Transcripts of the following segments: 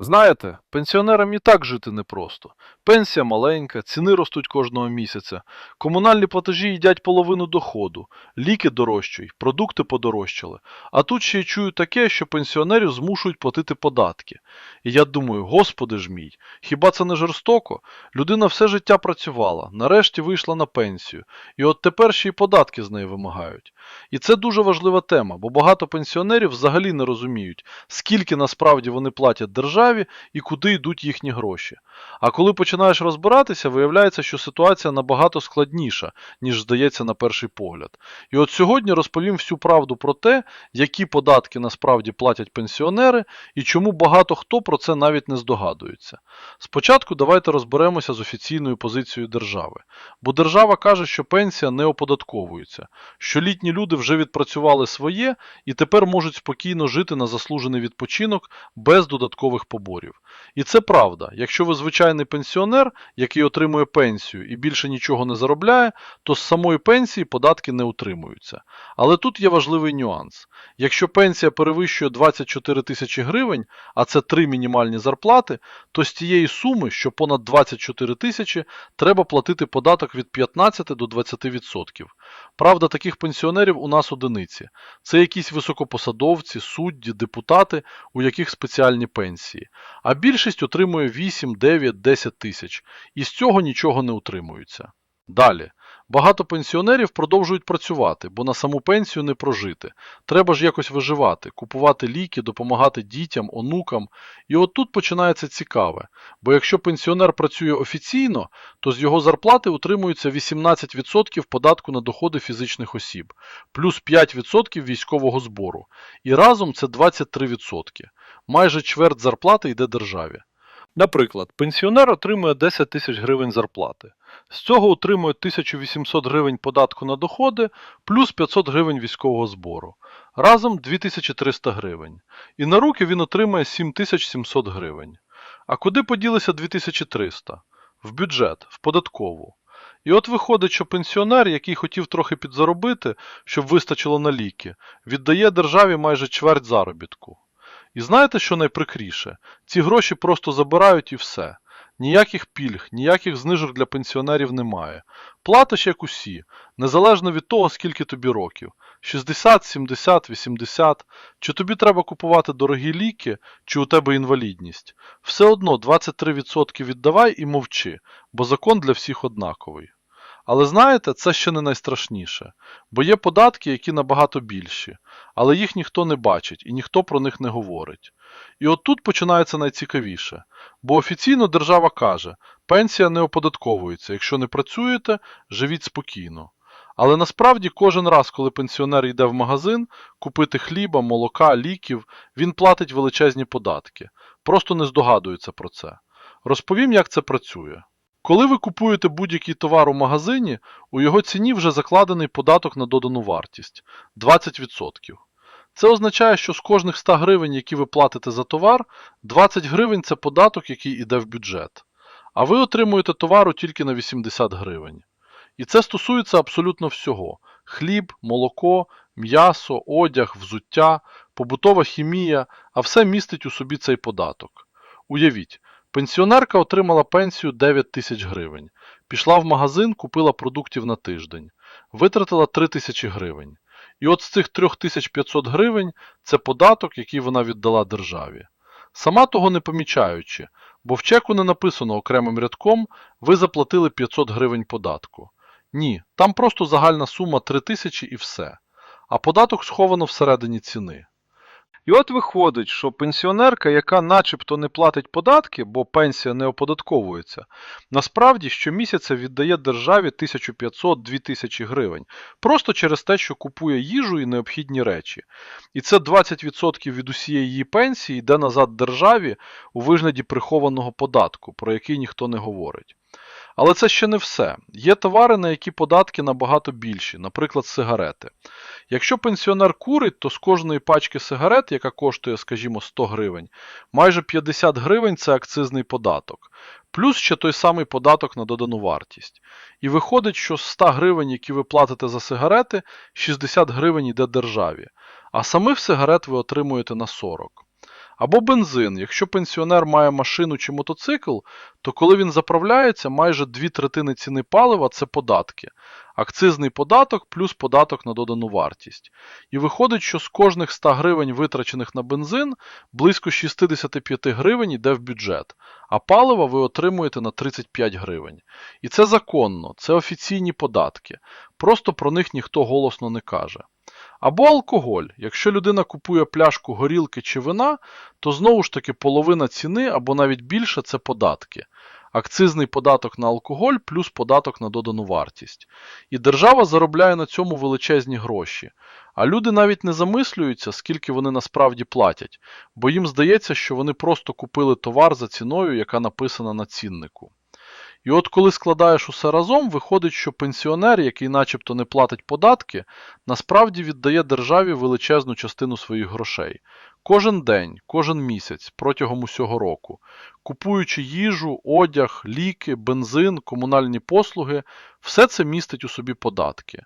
Знаєте, пенсіонерам і так жити непросто. Пенсія маленька, ціни ростуть кожного місяця, комунальні платежі їдять половину доходу, ліки дорожчають, продукти подорожчали. А тут ще й чую таке, що пенсіонерів змушують платити податки. І я думаю, господи ж мій, хіба це не жорстоко? Людина все життя працювала, нарешті вийшла на пенсію, і от тепер ще й податки з неї вимагають. І це дуже важлива тема, бо багато пенсіонерів взагалі не розуміють, скільки насправді вони платять державі і куди йдуть їхні гроші. А коли починаєш розбиратися, виявляється, що ситуація набагато складніша, ніж здається на перший погляд. І от сьогодні розповім всю правду про те, які податки насправді платять пенсіонери і чому багато хто про це навіть не здогадується. Спочатку давайте розберемося з офіційною позицією держави. Бо держава каже, що пенсія не оподатковується, що літні люди вже відпрацювали своє і тепер можуть спокійно жити на заслужений відпочинок без додаткових поборів. І це правда. Якщо ви звичайний пенсіонер, який отримує пенсію і більше нічого не заробляє, то з самої пенсії податки не утримуються. Але тут є важливий нюанс. Якщо пенсія перевищує 24 тисячі гривень, а це три мінімальні зарплати, то з тієї суми, що понад 24 тисячі, треба платити податок від 15 до 20%. Правда, таких пенсіонерів у нас одиниці. Це якісь високопосадовці, судді, депутати, у яких спеціальні пенсії. А більшість отримує 8, 9, 10 тисяч, і з цього нічого не утримуються. Далі. Багато пенсіонерів продовжують працювати, бо на саму пенсію не прожити. Треба ж якось виживати, купувати ліки, допомагати дітям, онукам. І от тут починається цікаве. Бо якщо пенсіонер працює офіційно, то з його зарплати утримується 18% податку на доходи фізичних осіб, плюс 5% військового збору. І разом це 23%. Майже чверть зарплати йде державі. Наприклад, пенсіонер отримує 10 тисяч гривень зарплати. З цього отримує 1800 гривень податку на доходи плюс 500 гривень військового збору. Разом 2300 гривень. І на руки він отримає 7700 гривень. А куди поділися 2300? В бюджет, в податкову. І от виходить, що пенсіонер, який хотів трохи підзаробити, щоб вистачило на ліки, віддає державі майже чверть заробітку. І знаєте, що найприкріше? Ці гроші просто забирають і все. Ніяких пільг, ніяких знижок для пенсіонерів немає. Платиш як усі, незалежно від того, скільки тобі років. 60, 70, 80. Чи тобі треба купувати дорогі ліки, чи у тебе інвалідність. Все одно 23% віддавай і мовчи, бо закон для всіх однаковий. Але знаєте, це ще не найстрашніше, бо є податки, які набагато більші, але їх ніхто не бачить і ніхто про них не говорить. І от тут починається найцікавіше, бо офіційно держава каже, пенсія не оподатковується, якщо не працюєте, живіть спокійно. Але насправді кожен раз, коли пенсіонер йде в магазин купити хліба, молока, ліків, він платить величезні податки, просто не здогадується про це. Розповім, як це працює. Коли ви купуєте будь-який товар у магазині, у його ціні вже закладений податок на додану вартість 20%. Це означає, що з кожних 100 гривень, які ви платите за товар, 20 гривень це податок, який йде в бюджет. А ви отримуєте товару тільки на 80 гривень. І це стосується абсолютно всього: хліб, молоко, м'ясо, одяг, взуття, побутова хімія, а все містить у собі цей податок. Уявіть, пенсіонерка отримала пенсію 9 тисяч гривень, пішла в магазин, купила продуктів на тиждень, витратила 3 тисячі гривень. І от з цих 3500 гривень це податок, який вона віддала державі. Сама того не помічаючи, бо в чеку не написано окремим рядком, ви заплатили 500 гривень податку. Ні, там просто загальна сума 3000 і все. А податок сховано всередині ціни. І от виходить, що пенсіонерка, яка начебто не платить податки, бо пенсія не оподатковується, насправді щомісяця віддає державі 1500-2000 гривень, просто через те, що купує їжу і необхідні речі. І це 20% від усієї її пенсії йде назад державі у вигляді прихованого податку, про який ніхто не говорить. Але це ще не все. Є товари, на які податки набагато більші, наприклад, сигарети. Якщо пенсіонер курить, то з кожної пачки сигарет, яка коштує, скажімо, 100 гривень, майже 50 гривень це акцизний податок, плюс ще той самий податок на додану вартість. І виходить, що з 100 гривень, які ви платите за сигарети, 60 гривень йде державі, а самих сигарет ви отримуєте на 40. Або бензин. Якщо пенсіонер має машину чи мотоцикл, то коли він заправляється, майже дві третини ціни палива це податки. Акцизний податок плюс податок на додану вартість. І виходить, що з кожних 100 гривень, витрачених на бензин, близько 65 гривень йде в бюджет, а палива ви отримуєте на 35 гривень. І це законно, це офіційні податки. Просто про них ніхто голосно не каже. Або алкоголь. Якщо людина купує пляшку горілки чи вина, то знову ж таки половина ціни або навіть більше це податки. Акцизний податок на алкоголь плюс податок на додану вартість. І держава заробляє на цьому величезні гроші. А люди навіть не замислюються, скільки вони насправді платять, бо їм здається, що вони просто купили товар за ціною, яка написана на ціннику. І от коли складаєш усе разом, виходить, що пенсіонер, який начебто не платить податки, насправді віддає державі величезну частину своїх грошей. Кожен день, кожен місяць протягом усього року, купуючи їжу, одяг, ліки, бензин, комунальні послуги, все це містить у собі податки.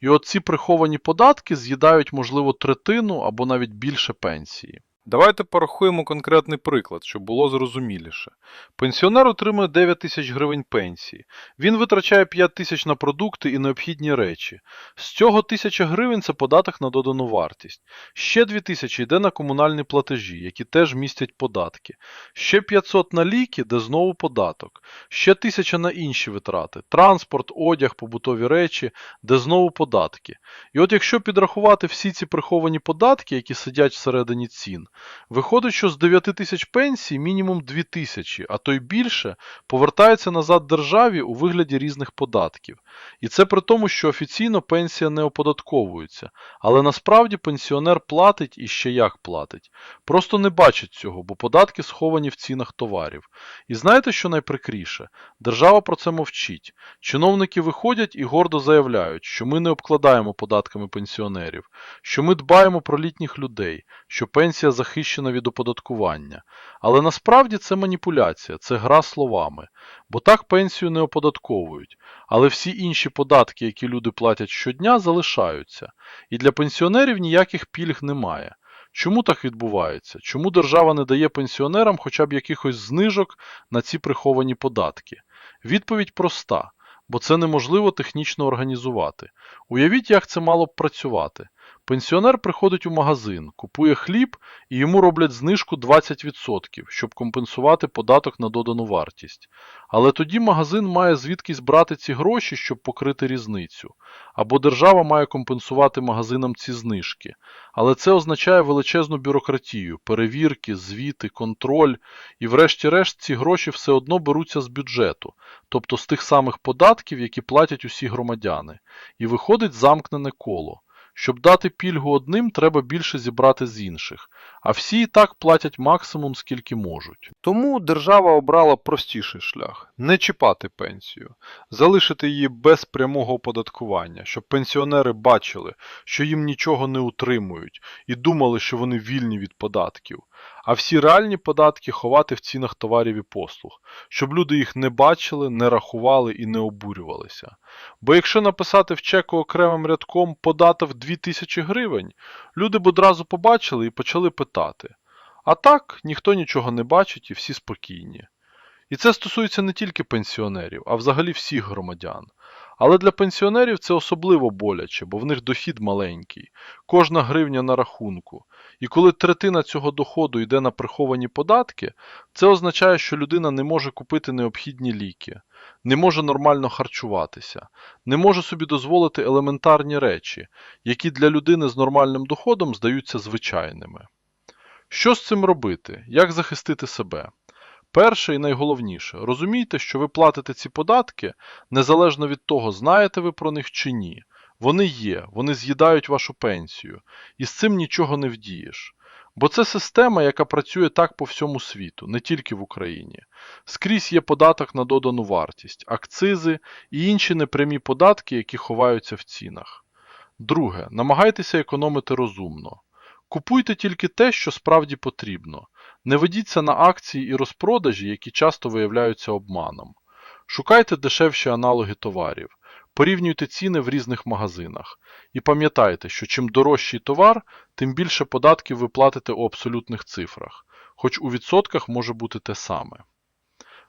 І от ці приховані податки з'їдають, можливо, третину або навіть більше пенсії. Давайте порахуємо конкретний приклад, щоб було зрозуміліше. Пенсіонер отримує 9 тисяч гривень пенсії. Він витрачає 5 тисяч на продукти і необхідні речі. З цього 1000 гривень це податок на додану вартість. Ще 2 тисячі йде на комунальні платежі, які теж містять податки. Ще 500 на ліки, де знову податок. Ще 1000 на інші витрати. Транспорт, одяг, побутові речі, де знову податки. І от якщо підрахувати всі ці приховані податки, які сидять всередині цін, Виходить, що з 9 тисяч пенсій мінімум 2 тисячі, а то й більше, повертається назад державі у вигляді різних податків. І це при тому, що офіційно пенсія не оподатковується, але насправді пенсіонер платить і ще як платить. Просто не бачить цього, бо податки сховані в цінах товарів. І знаєте, що найприкріше? Держава про це мовчить. Чиновники виходять і гордо заявляють, що ми не обкладаємо податками пенсіонерів, що ми дбаємо про літніх людей, що пенсія захищена від оподаткування. Але насправді це маніпуляція, це гра словами. Бо так пенсію не оподатковують. Але всі інші податки, які люди платять щодня, залишаються. І для пенсіонерів ніяких пільг немає. Чому так відбувається? Чому держава не дає пенсіонерам хоча б якихось знижок на ці приховані податки? Відповідь проста, бо це неможливо технічно організувати. Уявіть, як це мало б працювати. Пенсіонер приходить у магазин, купує хліб і йому роблять знижку 20%, щоб компенсувати податок на додану вартість. Але тоді магазин має звідкись брати ці гроші, щоб покрити різницю. Або держава має компенсувати магазинам ці знижки. Але це означає величезну бюрократію, перевірки, звіти, контроль, і врешті-решт ці гроші все одно беруться з бюджету, тобто з тих самих податків, які платять усі громадяни. І виходить замкнене коло. Щоб дати пільгу одним, треба більше зібрати з інших, а всі і так платять максимум, скільки можуть. Тому держава обрала простіший шлях не чіпати пенсію, залишити її без прямого оподаткування, щоб пенсіонери бачили, що їм нічого не утримують, і думали, що вони вільні від податків. А всі реальні податки ховати в цінах товарів і послуг, щоб люди їх не бачили, не рахували і не обурювалися. Бо якщо написати в чеку окремим рядком податок 2000 гривень, люди б одразу побачили і почали питати. А так, ніхто нічого не бачить і всі спокійні. І це стосується не тільки пенсіонерів, а взагалі всіх громадян. Але для пенсіонерів це особливо боляче, бо в них дохід маленький, кожна гривня на рахунку. І коли третина цього доходу йде на приховані податки, це означає, що людина не може купити необхідні ліки, не може нормально харчуватися, не може собі дозволити елементарні речі, які для людини з нормальним доходом здаються звичайними. Що з цим робити? Як захистити себе? Перше і найголовніше, розумійте, що ви платите ці податки незалежно від того, знаєте ви про них чи ні. Вони є, вони з'їдають вашу пенсію, і з цим нічого не вдієш. Бо це система, яка працює так по всьому світу, не тільки в Україні. Скрізь є податок на додану вартість, акцизи і інші непрямі податки, які ховаються в цінах. Друге, намагайтеся економити розумно. Купуйте тільки те, що справді потрібно. Не ведіться на акції і розпродажі, які часто виявляються обманом. Шукайте дешевші аналоги товарів, порівнюйте ціни в різних магазинах. І пам'ятайте, що чим дорожчий товар, тим більше податків ви платите у абсолютних цифрах. хоч у відсотках може бути те саме.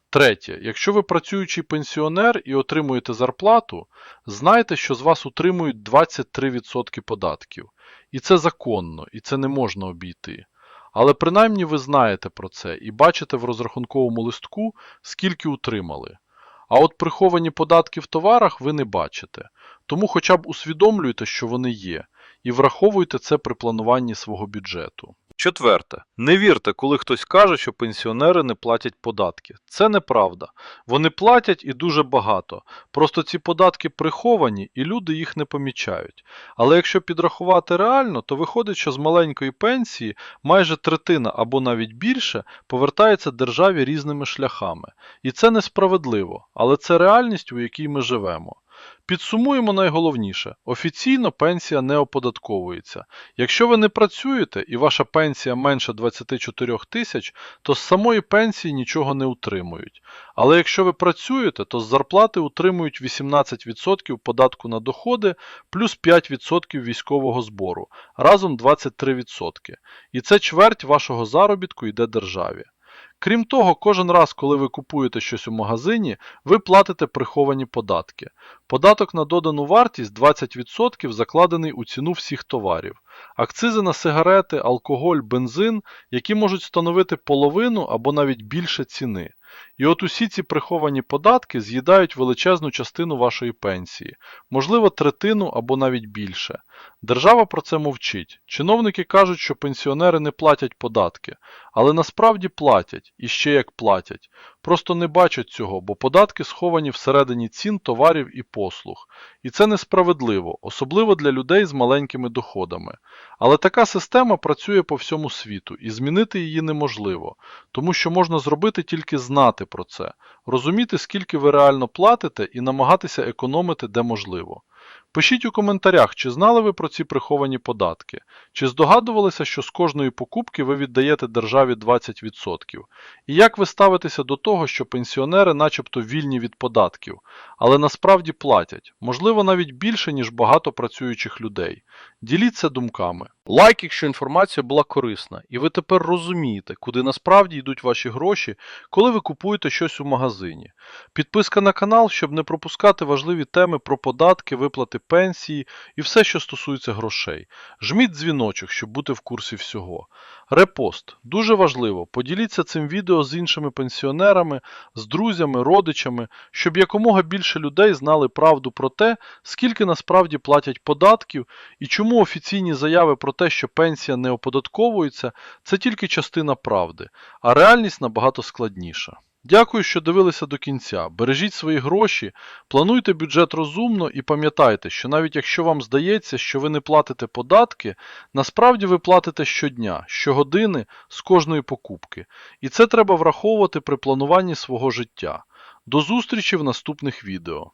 Третє. Якщо ви працюючий пенсіонер і отримуєте зарплату, знайте, що з вас утримують 23% податків. І це законно, і це не можна обійти. Але принаймні ви знаєте про це і бачите в розрахунковому листку, скільки утримали. А от приховані податки в товарах ви не бачите. Тому хоча б усвідомлюйте, що вони є, і враховуйте це при плануванні свого бюджету. Четверте. Не вірте, коли хтось каже, що пенсіонери не платять податки. Це неправда. Вони платять і дуже багато. Просто ці податки приховані і люди їх не помічають. Але якщо підрахувати реально, то виходить, що з маленької пенсії майже третина або навіть більше повертається державі різними шляхами. І це несправедливо, але це реальність, у якій ми живемо. Підсумуємо найголовніше: офіційно пенсія не оподатковується. Якщо ви не працюєте і ваша пенсія менше 24 тисяч, то з самої пенсії нічого не утримують. Але якщо ви працюєте, то з зарплати утримують 18% податку на доходи плюс 5% військового збору, разом 23%. І це чверть вашого заробітку йде державі. Крім того, кожен раз, коли ви купуєте щось у магазині, ви платите приховані податки. Податок на додану вартість 20% закладений у ціну всіх товарів. Акцизи на сигарети, алкоголь, бензин, які можуть становити половину або навіть більше ціни. І от усі ці приховані податки з'їдають величезну частину вашої пенсії, можливо, третину або навіть більше. Держава про це мовчить. Чиновники кажуть, що пенсіонери не платять податки, але насправді платять, і ще як платять. Просто не бачать цього, бо податки сховані всередині цін товарів і послуг. І це несправедливо, особливо для людей з маленькими доходами. Але така система працює по всьому світу, і змінити її неможливо, тому що можна зробити тільки знати про це, розуміти, скільки ви реально платите, і намагатися економити де можливо. Пишіть у коментарях, чи знали ви про ці приховані податки, чи здогадувалися, що з кожної покупки ви віддаєте державі 20%, і як ви ставитеся до того, що пенсіонери начебто вільні від податків, але насправді платять, можливо навіть більше, ніж багато працюючих людей. Діліться думками. Лайк, якщо інформація була корисна, і ви тепер розумієте, куди насправді йдуть ваші гроші, коли ви купуєте щось у магазині. Підписка на канал, щоб не пропускати важливі теми про податки, виплати пенсії і все, що стосується грошей. Жміть дзвіночок, щоб бути в курсі всього. Репост. Дуже важливо. Поділіться цим відео з іншими пенсіонерами, з друзями, родичами, щоб якомога більше людей знали правду про те, скільки насправді платять податків і чому офіційні заяви про те, що пенсія не оподатковується, це тільки частина правди, а реальність набагато складніша. Дякую, що дивилися до кінця. Бережіть свої гроші, плануйте бюджет розумно і пам'ятайте, що навіть якщо вам здається, що ви не платите податки, насправді ви платите щодня, щогодини з кожної покупки. І це треба враховувати при плануванні свого життя. До зустрічі в наступних відео.